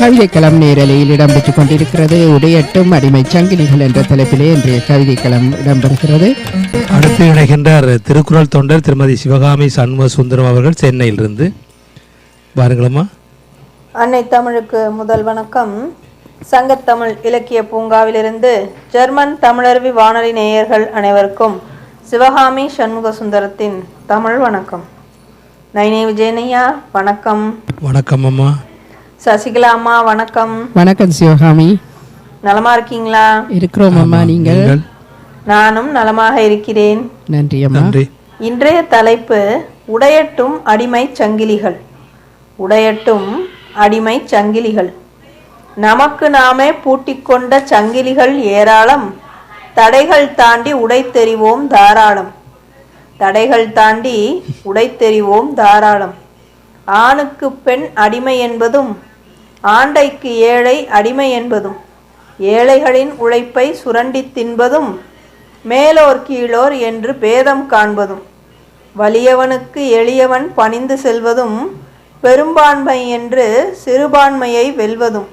கவிதைக்களம் நேரலையில் இடம்பெற்றுக் கொண்டிருக்கிறது. உடையட்டும் அடிமை சங்கிலிகள் என்ற தலைப்பிலே இன்றைய கவிதைக்களம் இடம்பெறுகிறது. அடுத்து இணைகின்றார் திருக்குறள் தொண்டர் திருமதி சிவகாமி சண்முக சுந்தரம் அவர்கள் சென்னையிலிருந்து. பாருங்களம்மா அன்னை தமிழுக்கு முதல் வணக்கம். சங்கத்தமிழ் இலக்கிய பூங்காவிலிருந்து ஜெர்மன் தமிழருவி வானொலி நேயர்கள் அனைவருக்கும் சிவகாமி சண்முக சுந்தரத்தின் தமிழ் வணக்கம். நைனே விஜயனையா வணக்கம். வணக்கம் அம்மா சசிகலா அம்மா வணக்கம். வணக்கம் சிவகாமி. நலமா இருக்கீங்களா? இருக்கிறோம் அம்மா நீங்கள்? நானும் நலமாக இருக்கிறேன். நன்றி அம்மா. நன்றி. இன்றைய தலைப்பு உடையட்டும் அடிமை சங்கிலிகள். உடையட்டும் அடிமை சங்கிலிகள். நமக்கு நாமே பூட்டிக்கொண்ட சங்கிலிகள் ஏராளம். தடைகள் தாண்டி உடைத்தெறிவோம் தாராளம். தடைகள் தாண்டி உடைத்தெறிவோம் தாராளம். ஆணுக்கு பெண் அடிமை என்பதும் ஆண்டைக்கு ஏழை அடிமை என்பதும் ஏழைகளின் உழைப்பை சுரண்டித் தின்பதும் மேலோர் கீழோர் என்று பேதம் காண்பதும் வலியவனுக்கு எளியவன் பணிந்து செல்வதும் பெரும்பான்மை என்று சிறுபான்மையை வெல்வதும்.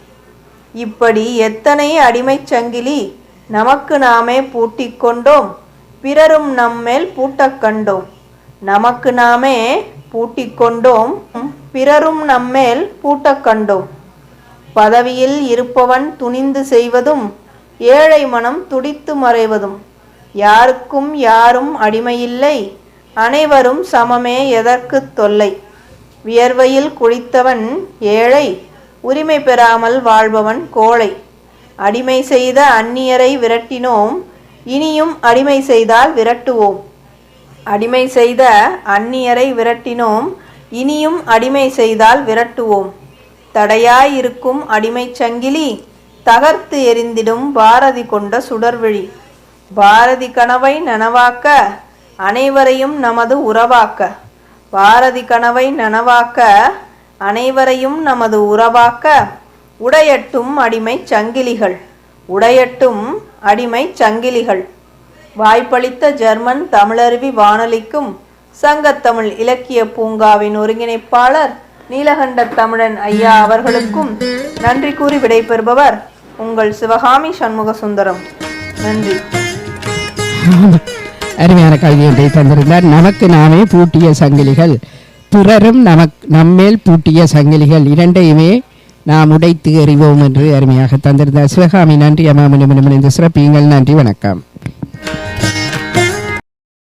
இப்படி எத்தனை அடிமைச் சங்கிலி நமக்கு நாமே பூட்டிக் கொண்டோம் பிறரும் நம்மேல் பூட்டக் கண்டோம். நமக்கு நாமே பூட்டிக் கொண்டோம் பிறரும் நம்மேல் பூட்டக் கண்டோம். பதவியில் இருப்பவன் துணிந்து செய்வதும் ஏழை மனம் துடித்து மறைவதும். யாருக்கும் யாரும் அடிமையில்லை அனைவரும் சமமே எதற்குத் தொல்லை. வியர்வையில் குளித்தவன் ஏழை உரிமை பெறாமல் வாழ்பவன் கோழை. அடிமை செய்த அந்நியரை விரட்டினோம் இனியும் அடிமை செய்தால் விரட்டுவோம். அடிமை செய்த அந்நியரை விரட்டினோம் இனியும் அடிமை செய்தால் விரட்டுவோம். தடையாயிருக்கும் அடிமைச் சங்கிலி தகர்த்து எரிந்திடும் பாரதி கொண்ட சுடர்விழி. பாரதி கனவை நனவாக்க அனைவரையும் நமது உறவாக்க. பாரதி கனவை நனவாக்க அனைவரையும் நமது உறவாக்க. உடையட்டும் அடிமைச் சங்கிலிகள் உடையட்டும் அடிமைச் சங்கிலிகள். வாய்ப்பளித்த ஜெர்மன் தமிழருவி வானொலிக்கும் சங்கத்தமிழ் இலக்கிய பூங்காவின் ஒருங்கிணைப்பாளர் நீலகண்ட தமிழன் ஐயா அவர்களுக்கும் நன்றி கூறி விடைபெறுபவர் உங்கள் சிவகாமி சண்முக சுந்தரம் நன்றி. அருமையான கவிதை ஒன்றை தந்திருந்தார் நமக்கு நாமே பூட்டிய சங்கிலிகள் பிறரும் நமக் நம்மேல் பூட்டிய சங்கிலிகள் இரண்டையுமே நாம் உடைத்து எறிவோம் என்று அருமையாக தந்திருந்தார். சிவகாமி நன்றி அம்மா மினு இந்த சிறப்பியுங்கள் நன்றி வணக்கம்.